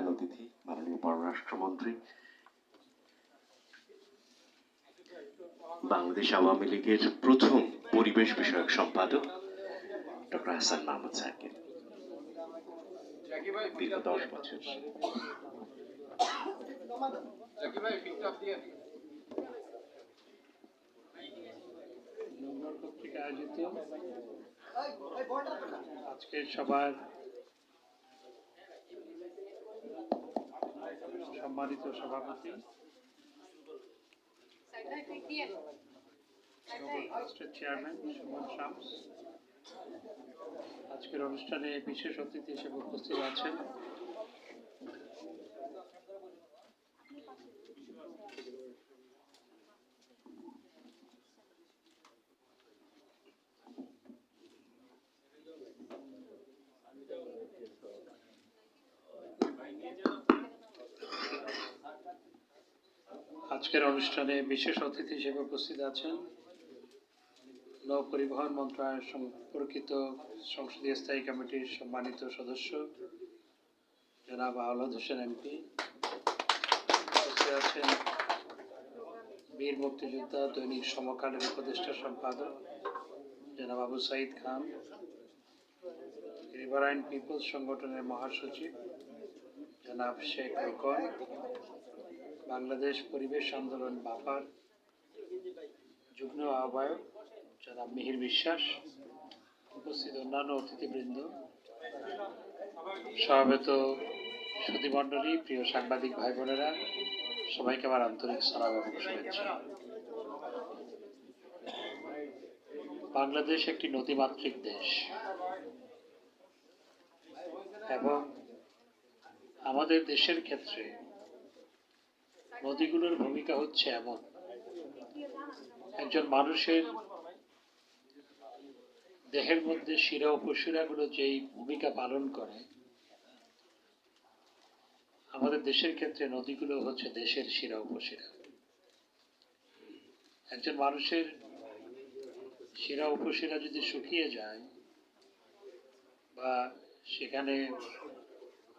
প্রধান অতিথি মাননীয় পররাষ্ট্রমন্ত্রী। বাংলাদেশ আওয়ামী লীগের প্রথম পরিবেশ বিষয়ক সম্পাদক ডক্টর হাসান মাহমুদ সাহেবকে দীর্ঘ দশ বছর। আয়োজিত সবার সম্মানিত সভাপতি। চেয়ারম্যান সুমন শামস আজকের অনুষ্ঠানে বিশেষ অতিথি হিসেবে উপস্থিত আছেন। আজকের অনুষ্ঠানে বিশেষ অতিথি হিসেবে উপস্থিত আছেন নৌ পরিবহন মন্ত্রণালয় সম্পর্কিত সংসদীয় স্থায়ী কমিটির সম্মানিত সদস্য, জনাব আওলাদ হোসেন এমপি। উপস্থিত আছেন বীর মুক্তিযোদ্ধা, দৈনিক সমকালের উপদেষ্টা সম্পাদক, জনাব আবু সাইদ খান। রিভারাইন পিপলস সংগঠনের মহাসচিব, জনাব শেখ রোকন। বাংলাদেশ পরিবেশ আন্দোলন বাফার যুগ্ম আহ্বায়ক জনাব মিহির বিশ্বাস, উপস্থিত অন্যান্য অতিথিবৃন্দ, সমাবেত সুধীমণ্ডলী প্রিয় সাংবাদিক ভাই বোনেরা সবাইকে আমার আন্তরিক সালাম এবং শুভেচ্ছা। বাংলাদেশ একটি নদীমাতৃক দেশ এবং আমাদের দেশের ক্ষেত্রে নদীগুলোর ভূমিকা হচ্ছে এমন। একজন মানুষের দেহের মধ্যে শিরা উপশিরাগুলো যেই ভূমিকা পালন করে, আমাদের দেশের ক্ষেত্রে নদীগুলো হচ্ছে দেশের শিরা উপশিরা একজন মানুষের শিরা উপশিরা যদি শুকিয়ে যায় বা সেখানে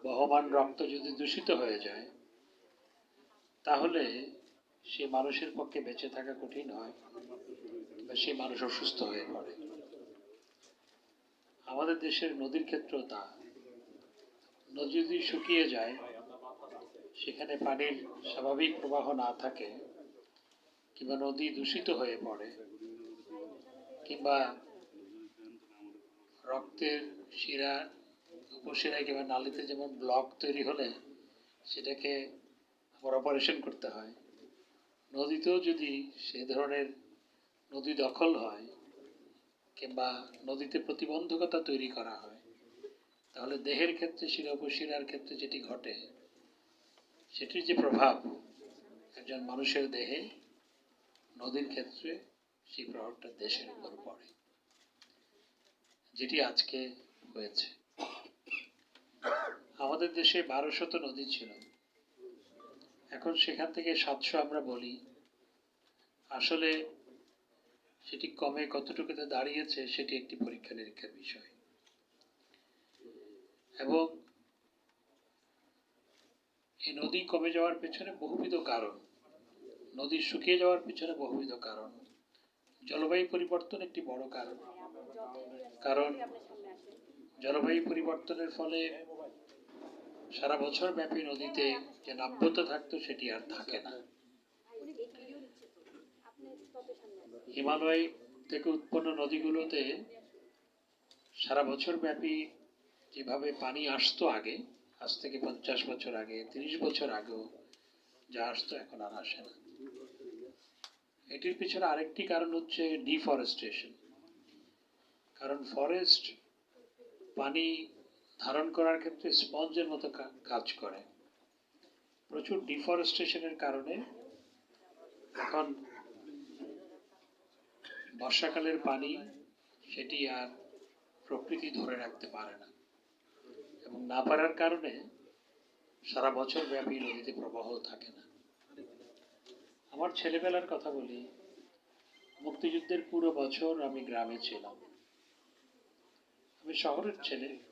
বহমান রক্ত যদি দূষিত হয়ে যায় তাহলে সে মানুষের পক্ষে বেঁচে থাকা কঠিন হয় বা সে মানুষ অসুস্থ হয়ে পড়ে। আমাদের দেশের নদীর ক্ষেত্রেও তা নদী যদি শুকিয়ে যায়, সেখানে পানির স্বাভাবিক প্রবাহ না থাকে, কিংবা নদী দূষিত হয়ে পড়ে, কিংবা রক্তের শিরা, উপশিরায় কিংবা নালিতে যেমন ব্লক তৈরি হলে, সেটাকে আবার অপারেশন করতে হয়। নদীতেও যদি সেই ধরনের নদী দখল হয় কিংবা নদীতে প্রতিবন্ধকতা তৈরি করা হয়, তাহলে দেহের ক্ষেত্রে শিরা উপশিরার ক্ষেত্রে যেটি ঘটে, সেটির যে প্রভাব, একজন মানুষের দেহে, নদীর ক্ষেত্রে সেই প্রভাবটা দেশের উপর পড়ে, যেটি আজকে হয়েছে। আমাদের দেশে বারোশত নদী ছিল। এখন সেখান থেকে সাতশো আমরা বলি। আসলে সেটি কমে কতটুকুতে দাঁড়িয়েছে সেটি একটি পরীক্ষা নিরীক্ষার বিষয়। এবং এই নদী কমে যাওয়ার পেছনে বহুবিধ কারণ। নদী শুকিয়ে যাওয়ার পেছনে বহুবিধ কারণ। জলবায়ু পরিবর্তন একটি বড় কারণ। কারণ জলবায়ু পরিবর্তনের ফলে সারা বছর ব্যাপী নদীতে যে নাব্যতা থাকতো, সেটি আর থাকে না। হিমালয় থেকে উৎপন্ন নদীগুলোতে সারা বছর ব্যাপী যেভাবে পানি আসতো আগে, আজ থেকে পঞ্চাশ বছর আগে, তিরিশ বছর আগেও যা আসতো এখন আর আসে না। এটির পিছনে আরেকটি কারণ হচ্ছে ডিফরেস্টেশন কারণ ফরেস্ট পানি ধারণ করার ক্ষেত্রে স্পঞ্জের মতো কাজ করে। প্রচুর ডিফরেস্টেশনের কারণে এখন বর্ষাকালের পানি সেটি আর প্রকৃতি ধরে রাখতে পারে না এবং না পারার কারণে সারা বছর ব্যাপী নদীতে প্রবাহ থাকে না। আমার ছেলেবেলার কথা বলি, মুক্তিযুদ্ধের পুরো বছর আমি গ্রামে ছিলাম। আমি শহরের ছেলে।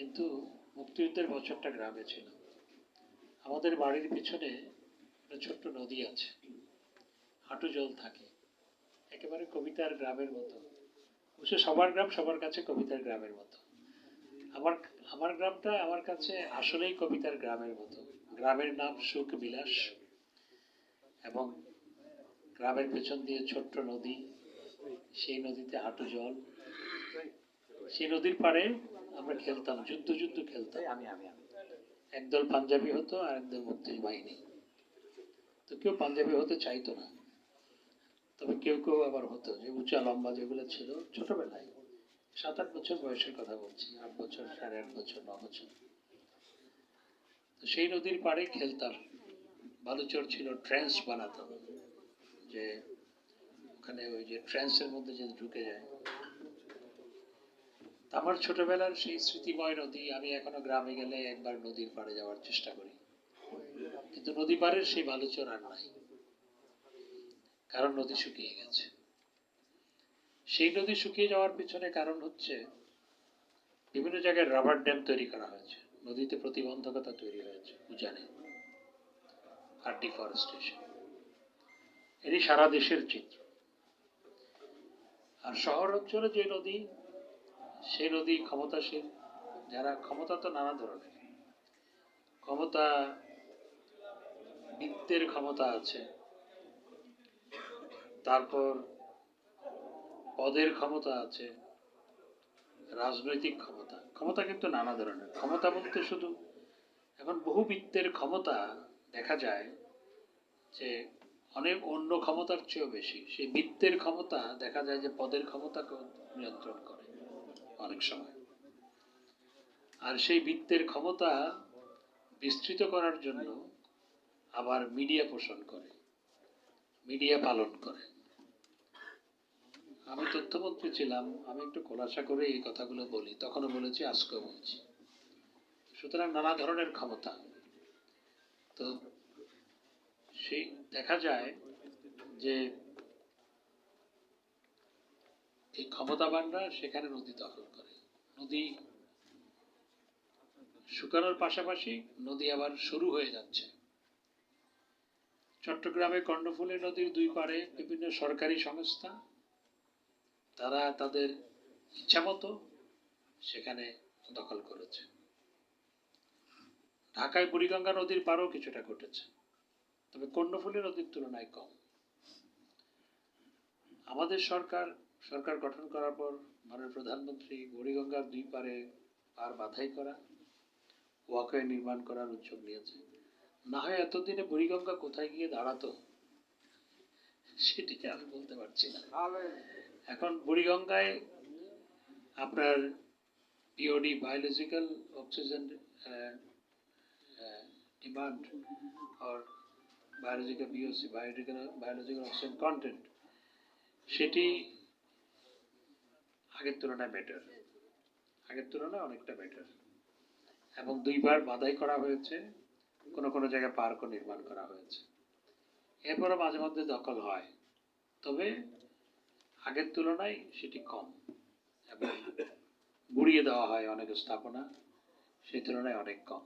কিন্তু মুক্তিযুদ্ধের বছরটা গ্রামে ছিল। আমাদের বাড়ির পিছনে একটা ছোট্ট নদী আছে। হাঁটু জল থাকে। একেবারে কবিতার গ্রামের মতো। অবশ্য সবার গ্রাম সবার কাছে কবিতার গ্রামের মতো। আমার আমার গ্রামটা আমার কাছে আসলেই কবিতার গ্রামের মতো। গ্রামের নাম সুখ বিলাস এবং গ্রামের পেছন দিয়ে ছোট্ট নদী, সেই নদীতে হাঁটু জল। সেই নদীর পাড়ে আমরা খেলতাম যুদ্ধ যুদ্ধ খেলতাম। আমি আমি আমি। একদল পাঞ্জাবি হতো আর একদল মুক্তির বাহিনী। তো কেউ পাঞ্জাবি হতে চাইতো না। তবে কেউ কেউ আবার হতো যে উঁচা লম্বা যেগুলো ছিল ছোটবেলায়। সাত আট বছর বয়সের কথা বলছি আট বছর সাড়ে আট বছর ন বছর। তো সেই নদীর পাড়ে খেলতাম। বালুচর ছিল ট্রেন্স বানাতাম। যে ওখানে ওই যে ট্রেন্সের মধ্যে যে ঢুকে যায়। আমার ছোটবেলার সেই স্মৃতিময় নদী, আমি এখনও গ্রামে গেলে একবার নদীর পাড়ে যাওয়ার চেষ্টা করি। কিন্তু নদী পাড়ের সেই বালুচর আর নাই, কারণ নদী শুকিয়ে গেছে। সেই নদী শুকিয়ে যাওয়ার পিছনে কারণ হচ্ছে, বিভিন্ন জায়গায় রাবার ড্যাম তৈরি করা হয়েছে, নদীতে প্রতিবন্ধকতা তৈরি হয়েছে, উজানে, আর ডিফরেস্টেশন এটি সারা দেশের চিত্র। আর শহর অঞ্চলে যে নদী সেই নদী ক্ষমতাশীল, যারা ক্ষমতা তো নানা ধরনের। ক্ষমতা, বিত্তের ক্ষমতা আছে। তারপর পদের ক্ষমতা আছে। রাজনৈতিক ক্ষমতা। ক্ষমতা কিন্তু নানা ধরনের। ক্ষমতা বলতে শুধু এখন বহু বিত্তের ক্ষমতা দেখা যায় যে অনেক অন্য ক্ষমতার চেয়েও বেশি। সেই বৃত্তের ক্ষমতা দেখা যায় যে পদের ক্ষমতাকে নিয়ন্ত্রণ করে। অনেক সময়। আর সেই বৃত্তের ক্ষমতা বিস্তৃত করার জন্য আবার মিডিয়া পোষণ করে, মিডিয়া পালন করে। আমি তথ্যমন্ত্রী ছিলাম, আমি একটু খোলাসা করে এই কথাগুলো বলি, তখনও বলেছি, আজকেও বলছি। সুতরাং নানা ধরনের ক্ষমতা। তো সেই দেখা যায় যে এই ক্ষমতাবানরা সেখানে নদী দখল নদী শুকানোর পাশাপাশি নদী আবার শুরু হয়ে যাচ্ছে। চট্টগ্রামে কর্ণফুলী নদীর দুই পাড়ে বিভিন্ন সরকারি সংস্থা, তারা তাদের ইচ্ছামতো সেখানে দখল করেছে। ঢাকায় বুড়িগঙ্গা নদীর পারও কিছুটা ঘটেছে, তবে কর্ণফুলী নদীর তুলনায় কম। আমাদের সরকার সরকার গঠন করার পর মাননীয় প্রধানমন্ত্রী বুড়িগঙ্গার দুই পারে পার বাধাই করা ওয়াকওয়ে নির্মাণ করার উদ্যোগ নিয়েছে। না হয় এতদিনে বুড়িগঙ্গা কোথায় গিয়ে দাঁড়াতো সেটিকে আমি বলতে পারছি না। এখন বুড়িগঙ্গায় আপনার P O D biological oxygen demand or biological BOC, biological, biological oxygen content, সেটি আগের তুলনায় বেটার আগের তুলনায় অনেকটা বেটার এবং দুইবার বাধাই করা হয়েছে, কোনো কোনো জায়গায় পার্কও নির্মাণ করা হয়েছে। এরপরও মাঝে মধ্যে দখল হয়। তবে আগের তুলনায় সেটি কম। এবং গুড়িয়ে দেওয়া হয় অনেক স্থাপনা, সেই তুলনায় অনেক কম।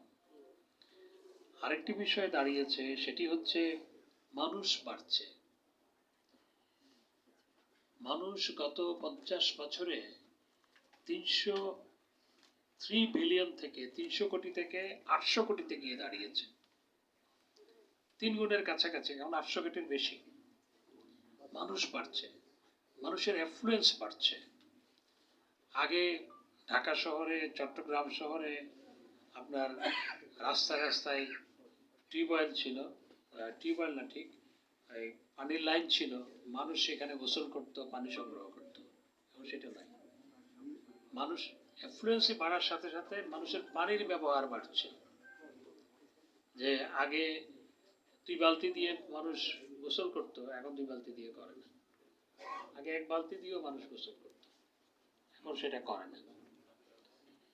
আরেকটি বিষয় দাঁড়িয়েছে, সেটি হচ্ছে মানুষ বাড়ছে। মানুষ গত পঞ্চাশ বছরে তিনশো থ্রি বিলিয়ন থেকে তিনশো কোটি থেকে আটশো কোটিতে গিয়ে দাঁড়িয়েছে। তিন গুণের কাছাকাছি, এখন আটশো কোটির বেশি। মানুষ বাড়ছে, মানুষের অ্যাফ্লুয়েন্স বাড়ছে। আগে ঢাকা শহরে, চট্টগ্রাম শহরে আপনার রাস্তায় রাস্তায় টিউবওয়েল ছিল। টিউবওয়েল না ঠিক পানির লাইন ছিল, মানুষ সেখানে গোসল করতো, পানি সংগ্রহ করতো। এখন সেটা নাই। মানুষ অ্যাফ্লুয়েন্সি বাড়ার সাথে সাথে মানুষের পানির ব্যবহার বাড়ছে। যে আগে দুই বালতি দিয়ে মানুষ গোসল করতো, এখন দুই বালতি দিয়ে করে না। আগে এক বালতি দিয়েও মানুষ গোসল করতো। এখন সেটা করে না।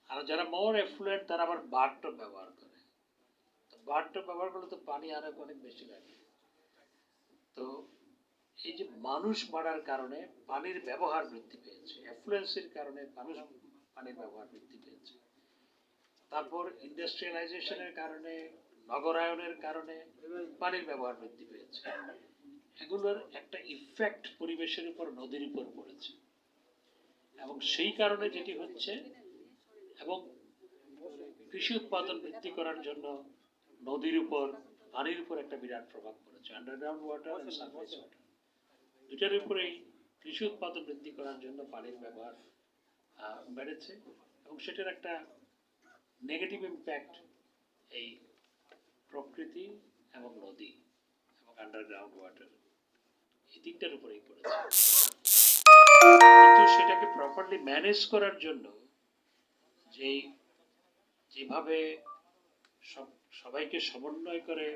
আর যারা মোর এফ্লুয়েন্ট তারা আবার বাথটব ব্যবহার করে। তো ব্যবহার করলে তো পানি আরও অনেক বেশি লাগে। তো এই যে মানুষ বাড়ার কারণে পানির ব্যবহার বৃদ্ধি পেয়েছে এফ্লুয়েন্সের কারণে মানুষ পানির ব্যবহার বৃদ্ধি পেয়েছে। তারপর ইন্ডাস্ট্রিয়ালাইজেশনের কারণে, নগরায়নের কারণে পানির ব্যবহার বৃদ্ধি পেয়েছে। এগুলোর একটা ইফেক্ট পরিবেশের উপর, নদীর উপর পড়েছে। এবং সেই কারণে যেটি হচ্ছে, এবং কৃষি উৎপাদন বৃদ্ধি করার জন্য নদীর উপর পানির উপর একটা বিরাট প্রভাব পড়েছে আন্ডারগ্রাউন্ড ওয়াটার সারফেস ওয়াটার দুটার উপরেই কৃষি উৎপাদন বৃদ্ধি করার জন্য পানির ব্যবহার বেড়েছে এবং সেটার একটা নেগেটিভ ইম্প্যাক্ট এই প্রকৃতি এবং নদী এবং আন্ডারগ্রাউন্ড ওয়াটার এই তিনটার উপরেই পড়েছে। কিন্তু সেটাকে প্রপারলি ম্যানেজ করার জন্য যেই যেভাবে সব সবাইকে সমন্বয় করে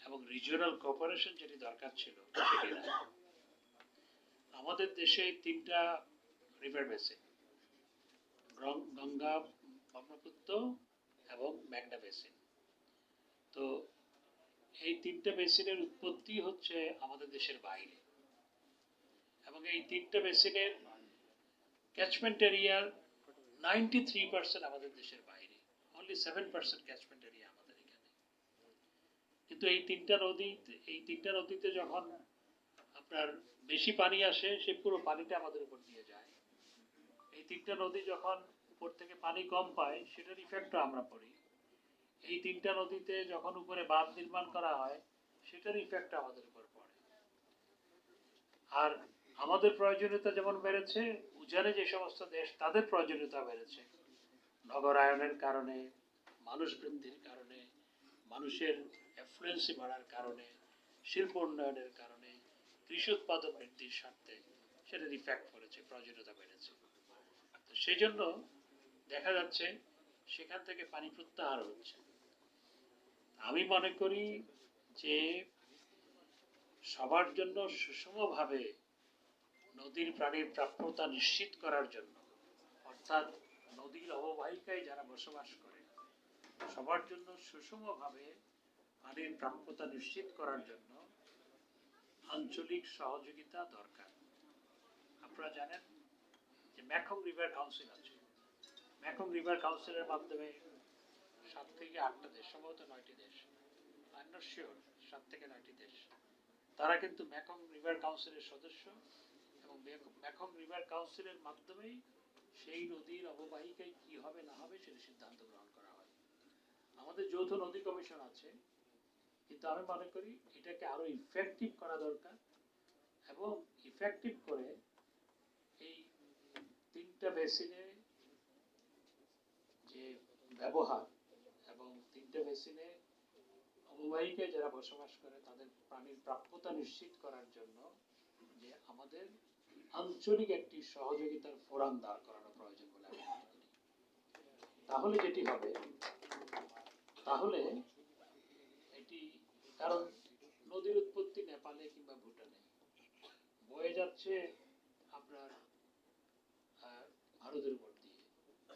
এবং রিজিওনাল কোঅপারেশন যেটি দরকার ছিল আমাদের দেশে তিনটা রিভার বেসিন গঙ্গা, ব্রহ্মপুত্র এবং মেঘনা বেসিন তো এই তিনটা বেসিনের উৎপত্তি হচ্ছে আমাদের দেশের বাইরে। এবং এই তিনটা বেসিনের ক্যাচমেন্ট এরিয়ার নাইনটি থ্রি পার্সেন্ট আমাদের দেশের বাইরে। অনলি সেভেন পার্সেন্ট ক্যাচমেন্ট কিন্তু এই তিনটা নদী এই তিনটা নদীতে যখন আপনার বেশি পানি আসে, সে পুরো পানিটা আমাদের উপর দিয়ে যায়। এই তিনটা নদী যখন উপর থেকে পানি কম পায়, সেটার ইফেক্টও আমরা পড়ি। এই তিনটা নদীতে যখন উপরে বাঁধ নির্মাণ করা হয়, সেটার ইফেক্টও আমাদের উপর পড়ে। আর আমাদের প্রয়োজনীয়তা যেমন বেড়েছে, উজানে যে সমস্ত দেশ তাদের প্রয়োজনীয়তা বেড়েছে। নগরায়নের কারণে মানুষ বৃদ্ধির কারণে, মানুষের এফ্লুয়েন্সি বাড়ার কারণে, শিল্প উন্নয়নের কারণে, কৃষি উৎপাদন বৃদ্ধির স্বার্থে সেটার ইফেক্ট পড়েছে, প্রয়োজনীয়তা বেড়েছে। তো সেই জন্য দেখা যাচ্ছে সেখান থেকে পানি প্রত্যাহার হচ্ছে। আমি মনে করি যে সবার জন্য সুষমভাবে নদীর প্রাণীর প্রাপ্যতা নিশ্চিত করার জন্য, অর্থাৎ নদীর অববাহিকায় যারা বসবাস করে, সবার জন্য সুষমভাবে পানির প্রাপ্যতা নিশ্চিত করার জন্য আঞ্চলিক সহযোগিতা দরকার। আপনারা জানেন যে ম্যাকং রিভার কাউন্সিল আছে। ম্যাকং রিভার কাউন্সিলের মাধ্যমে সাত থেকে আটটা দেশ, সম্ভবত নয়টি দেশ আই শিওর সাত থেকে নয়টি দেশ। তারা কিন্তু ম্যাকং রিভার কাউন্সিলের সদস্য এবং ম্যাকং রিভার কাউন্সিলের মাধ্যমেই সেই নদীর অববাহিকায় কি হবে না হবে সেটা সিদ্ধান্ত গ্রহণ করা হয়। আমাদের যৌথ নদী কমিশন আছে। কিন্তু আমি মনে করি এটাকে আরও ইফেক্টিভ করা দরকার এবং ইফেক্টিভ করে এই তিনটা বেসিনে যে ব্যবহার এবং তিনটা বেসিনে অববাহিকায় যারা বসবাস করে তাদের প্রাণীর প্রাপ্যতা নিশ্চিত করার জন্য যে আমাদের আঞ্চলিক একটি সহযোগিতার ফোরাম দাঁড় করানো প্রয়োজন বলে আমি মনে করি। তাহলে যেটি হবে, তাহলে কারণ নদীর উৎপত্তি নেপালে কিংবা ভুটানে। বয়ে যাচ্ছে আপনার ভারতের উপর দিয়ে।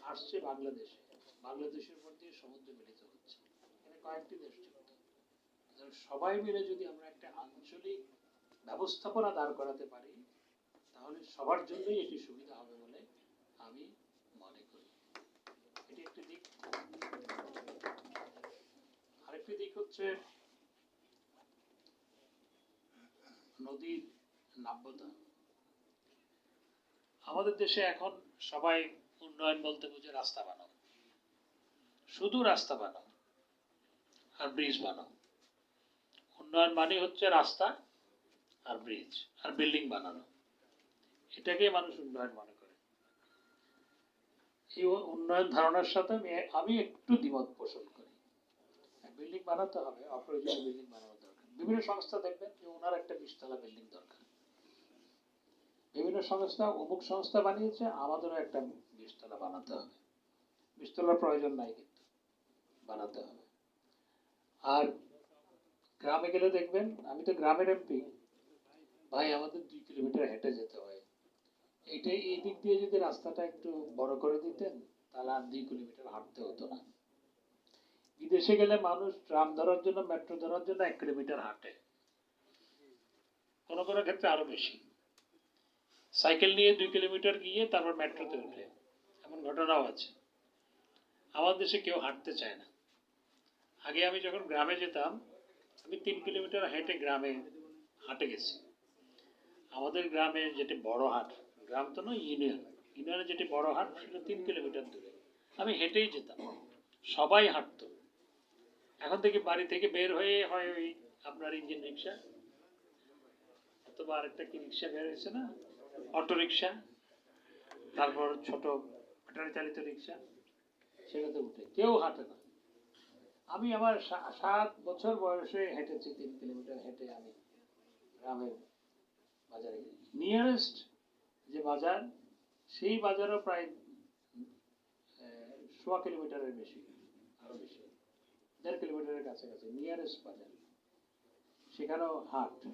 আসছে বাংলাদেশে। বাংলাদেশের উপর দিয়ে সমুদ্র মিলিত হচ্ছে। এখানে কয়েকটি দেশ যুক্ত। সবাই মিলে যদি আমরা একটা আঞ্চলিক ব্যবস্থাপনা দাঁড় করাতে পারি, তাহলে সবার জন্যই এটি সুবিধা হবে বলে আমি মনে করি। এটি একটি দিক। আরেকটি দিক হচ্ছে নদীর নাব্যতা। আমাদের দেশে এখন সবাই উন্নয়ন বলতে বুঝে রাস্তা বানাও। শুধু রাস্তা বানাও আর ব্রিজ বানাও। উন্নয়ন মানে হচ্ছে রাস্তা আর ব্রিজ আর বিল্ডিং বানানো। এটাকে মানুষ উন্নয়ন মনে করে। এই উন্নয়ন ধারণার সাথে আমি একটু দ্বিমত পোষণ করি। বিল্ডিং বানাতে হবে, অপ্রয়োজনীয় বিল্ডিং বানানো বিভিন্ন সংস্থা দেখবেন যে ওনার একটা বিশতলা বিল্ডিং দরকার। বিভিন্ন সংস্থা অমুক সংস্থা বানিয়েছে, আমাদেরও একটা বিশতলা বানাতে হবে। বিশতলার প্রয়োজন নাই কিন্তু, বানাতে হবে। আর গ্রামে গেলে দেখবেন, আমি তো গ্রামের এমপি ভাই, আমাদের দুই কিলোমিটার হেঁটে যেতে হয়। এইটাই, এই দিক দিয়ে যদি রাস্তাটা একটু বড় করে দিতেন, তাহলে আর দুই কিলোমিটার হাঁটতে হতো না। বিদেশে গেলে মানুষ ট্রাম ধরার জন্য, মেট্রো ধরার জন্য এক কিলোমিটার হাঁটে। কোনো কোনো ক্ষেত্রে আরও বেশি। সাইকেল নিয়ে দুই কিলোমিটার গিয়ে তারপর মেট্রোতে উঠে। এমন ঘটনাও আছে। আমার দেশে কেউ হাঁটতে চায় না। আগে আমি যখন গ্রামে যেতাম, আমি তিন কিলোমিটার হেঁটে গ্রামে হাঁটে গেছি। আমাদের গ্রামে যেটি বড় হাট, গ্রাম তো নয়, ইউনিয়ন। ইউনিয়নে যেটি বড় হাট, সেটা তিন কিলোমিটার দূরে। আমি হেঁটেই যেতাম। সবাই হাঁটতো। এখন থেকে বাড়ি থেকে বের হয়ে হয় ওই আপনার ইঞ্জিন রিক্সা অথবা আরেকটা কি রিক্সা বের হয়েছে না? অটো রিক্সা তারপর ছোট ব্যাটারি চালিত রিক্সা সেটাতে উঠে। কেউ হাঁটে না। আমি আমার সাত বছর বয়সে হেঁটেছি, তিন কিলোমিটার হেঁটে আমি গ্রামের বাজারে নিয়ারেস্ট যে বাজার, সেই বাজারও প্রায় সোয়া কিলোমিটারের বেশি, আরও বেশি। দেড় কিলোমিটারের কাছাকাছি নিয়ারেস্ট বাজার। সেখানেও হাট।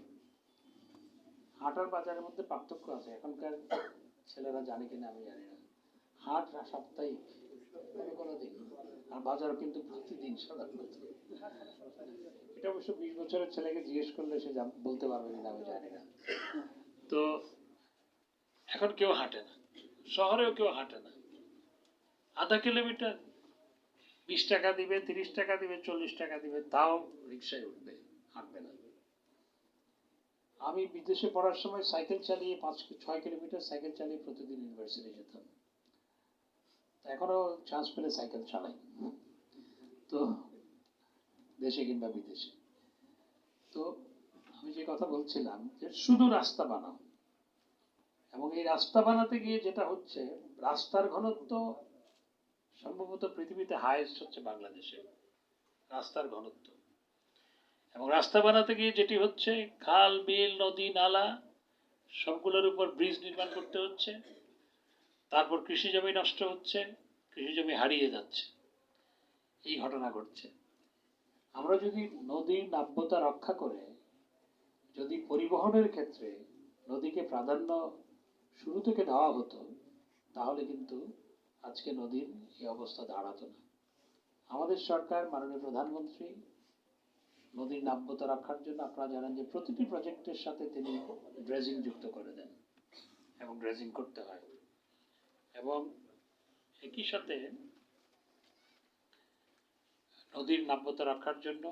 হাটার বাজারের মধ্যে পার্থক্য আছে, এখনকার ছেলেরা জানে কিনা আমি জানি না। হাট সাপ্তাহিক, কোনো দিন। আর বাজার কিন্তু প্রতিদিন সাধারণত। এটা অবশ্য বিশ বছরের ছেলেকে জিজ্ঞেস করলে সে বলতে পারবে কিনা আমি জানি না। তো, এখন কেউ হাঁটে না। শহরেও কেউ হাঁটে না। আধা কিলোমিটার বিশ টাকা দিবে, তিরিশ টাকা দিবে, চল্লিশ টাকা দিবে, তাও রিক্সায় উঠবে, হাঁটবে না। আমি বিদেশে পড়ার সময় সাইকেল চালিয়ে পাঁচ, ছয় কিলোমিটার সাইকেল চালিয়ে প্রতিদিন ইউনিভার্সিটি যেতাম। তা এখনও চান্স পেলে সাইকেল চালাই। তো দেশে কিংবা বিদেশে। তো আমি যে কথা বলছিলাম যে শুধু রাস্তা বানাও। এবং এই রাস্তা বানাতে গিয়ে যেটা হচ্ছে, রাস্তার ঘনত্ব সম্ভবত পৃথিবীতে হাইয়েস্ট হচ্ছে বাংলাদেশে রাস্তার ঘনত্ব। এবং রাস্তা বানাতে গিয়ে যেটি হচ্ছে, খাল, বিল, নদী, নালা, সবগুলোর উপর ব্রিজ নির্মাণ করতে হচ্ছে। তারপর কৃষি জমি নষ্ট হচ্ছে, কৃষি জমি হারিয়ে যাচ্ছে। এই ঘটনা ঘটছে। আমরা যদি নদীর নাব্যতা রক্ষা করে, যদি পরিবহনের ক্ষেত্রে নদীকে প্রাধান্য শুরু থেকে দেওয়া হতো, তাহলে কিন্তু আজকে নদীর এই অবস্থা দাঁড়াতো না। আমাদের সরকার, মাননীয় প্রধানমন্ত্রী, নদীর নাব্যতা রক্ষার জন্য আপনারা জানেন যে প্রতিটি প্রজেক্টের সাথে তিনি ড্রেজিং যুক্ত করে দেন এবং ড্রেজিং করতে হয়। এবং একই সাথে নদীর নাব্যতা রক্ষার জন্য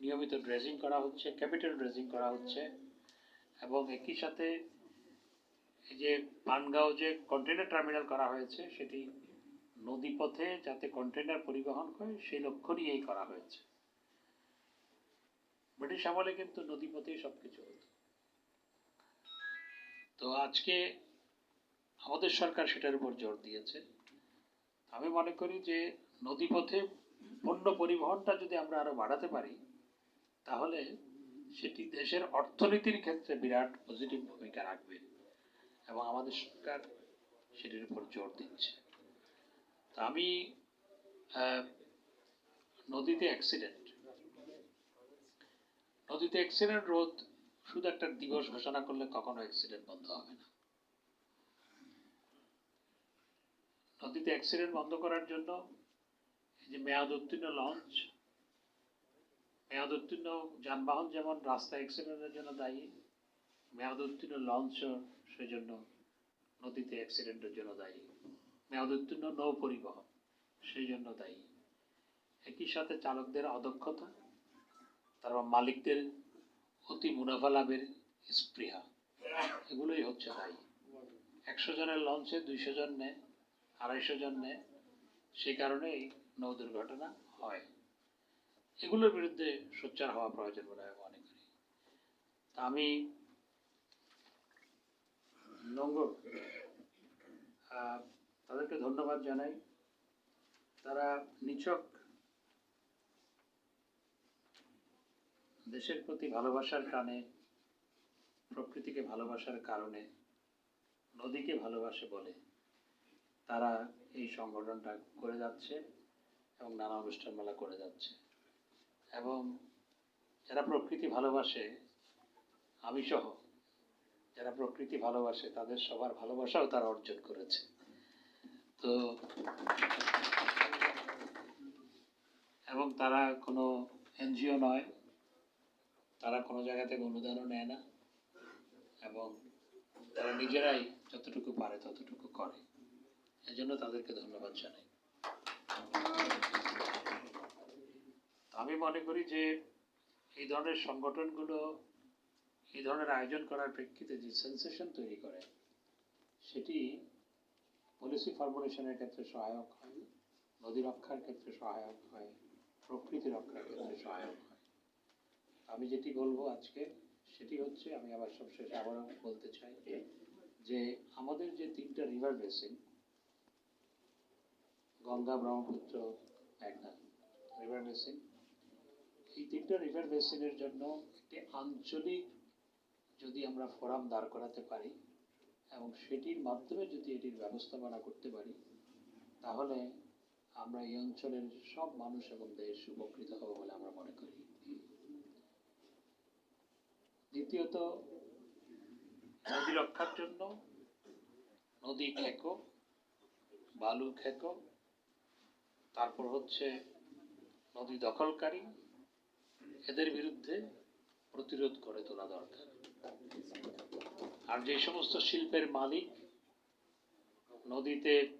নিয়মিত ড্রেজিং করা হচ্ছে, ক্যাপিটাল ড্রেজিং করা হচ্ছে এবং একই সাথে যে পানগাঁও যে কন্টেনার টার্মিনাল করা হয়েছে, সেটি নদীপথে যাতে কন্টেনার পরিবহন করে, সেই লক্ষ্য নিয়েই করা হয়েছে। ব্রিটিশ আমলে কিন্তু নদীপথেই সবকিছু হতো। তো আজকে আমাদের সরকার সেটার উপর জোর দিয়েছে। আমি মনে করি যে নদীপথে পণ্য পরিবহনটা যদি আমরা আরও বাড়াতে পারি, তাহলে সেটি দেশের অর্থনীতির ক্ষেত্রে বিরাট পজিটিভ ভূমিকা রাখবে। এবং আমাদের সরকার সেটির উপর জোর দিচ্ছে। আমি নদীতে অ্যাক্সিডেন্ট নদীতে অ্যাক্সিডেন্ট রোধ শুধু একটা দিবস ঘোষণা করলে কখনো অ্যাক্সিডেন্ট বন্ধ হবে না। নদীতে অ্যাক্সিডেন্ট বন্ধ করার জন্য যে মেয়াদ উত্তীর্ণ লঞ্চ, মেয়াদ উত্তীর্ণ যানবাহন যেমন রাস্তা অ্যাক্সিডেন্টের জন্য দায়ী, মেয়াদ উত্তীর্ণ লঞ্চও সেজন্য নদীতে অ্যাক্সিডেন্টের জন্য দায়ী। মেয়াদ উত্তীর্ণ, নৌ পরিবহন সেই জন্য দায়ী। একই সাথে চালকদের অদক্ষতা, তারপর মালিকদের অতি মুনাফা লাভের স্পৃহা, এগুলোই হচ্ছে দায়ী। একশো জনের লঞ্চে দুইশো জন নেয়, আড়াইশো জন নেয় সেই কারণে এই নৌ দুর্ঘটনা হয়। এগুলোর বিরুদ্ধে সোচ্চার হওয়া প্রয়োজন বলে আমি মনে করি। আমি নঙ্গর আহ, তাদেরকে ধন্যবাদ জানাই। তারা নিছক দেশের প্রতি ভালোবাসার টানে প্রকৃতিকে ভালোবাসার কারণে নদীকে ভালোবাসে বলে তারা এই সংগঠনটা করে যাচ্ছে এবং নানা অনুষ্ঠান মেলা করে যাচ্ছে। এবং যারা প্রকৃতি ভালোবাসে আমি সহ যারা প্রকৃতি ভালোবাসে, তাদের সবার ভালোবাসাও তারা অর্জন করেছে। তো এবং তারা কোনো এনজিও নয়, তারা কোনো জায়গা থেকে অনুদানও নেয় না, এবং তারা নিজেরাই যতটুকু পারে ততটুকু করে। এজন্য তাদেরকে ধন্যবাদ জানাই। আমি মনে করি যে এই ধরনের সংগঠনগুলো এই ধরনের আয়োজন করার প্রেক্ষিতে যে সেন্সেশন তৈরি করে, সেটি পলিসি ফর্মুলেশনের ক্ষেত্রে সহায়ক হয়, নদী রক্ষার ক্ষেত্রে সহায়ক হয়, প্রকৃতি রক্ষার ক্ষেত্রে সহায়ক হয়। আমি যেটি বলব আজকে, সেটি হচ্ছে, আমি আবার সবশেষে আবারও বলতে চাই যে আমাদের যে তিনটা রিভার বেসিন গঙ্গা, ব্রহ্মপুত্র, মেঘনা রিভার বেসিন এই তিনটা রিভার বেসিনের জন্য একটি আঞ্চলিক যদি আমরা ফোরাম দাঁড় করাতে পারি এবং সেটির মাধ্যমে যদি এটির ব্যবস্থাপনা করতে পারি, তাহলে আমরা এই অঞ্চলের সব মানুষ এবং দেশ উপকৃত হব বলে আমরা মনে করি। দ্বিতীয়ত, নদী রক্ষার জন্য নদী খেকো, বালু খেকো, তারপর হচ্ছে নদী দখলকারী, এদের বিরুদ্ধে প্রতিরোধ করে তোলা দরকার। আর যে সমস্ত শিল্পের মালিক নদীতে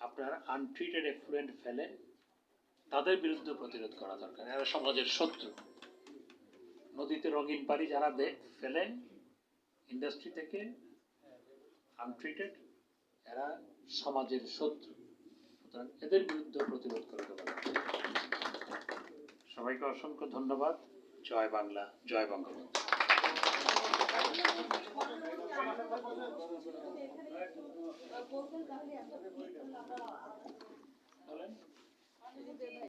আপনার আনট্রিটেড এফ্লুয়েন্ট ফেলে, তাদের বিরুদ্ধে প্রতিরোধ করা দরকার। এরা সমাজের শত্রু। নদীতে রঙিন পানি যারা দে, ফেলে ইন্ডাস্ট্রি থেকে আনট্রিটেড এরা সমাজের শত্রু। সুতরাং এদের বিরুদ্ধে প্রতিরোধ করে দরকার। সবাইকে অসংখ্য ধন্যবাদ। জয় বাংলা, জয় বঙ্গবন্ধু। বলেন।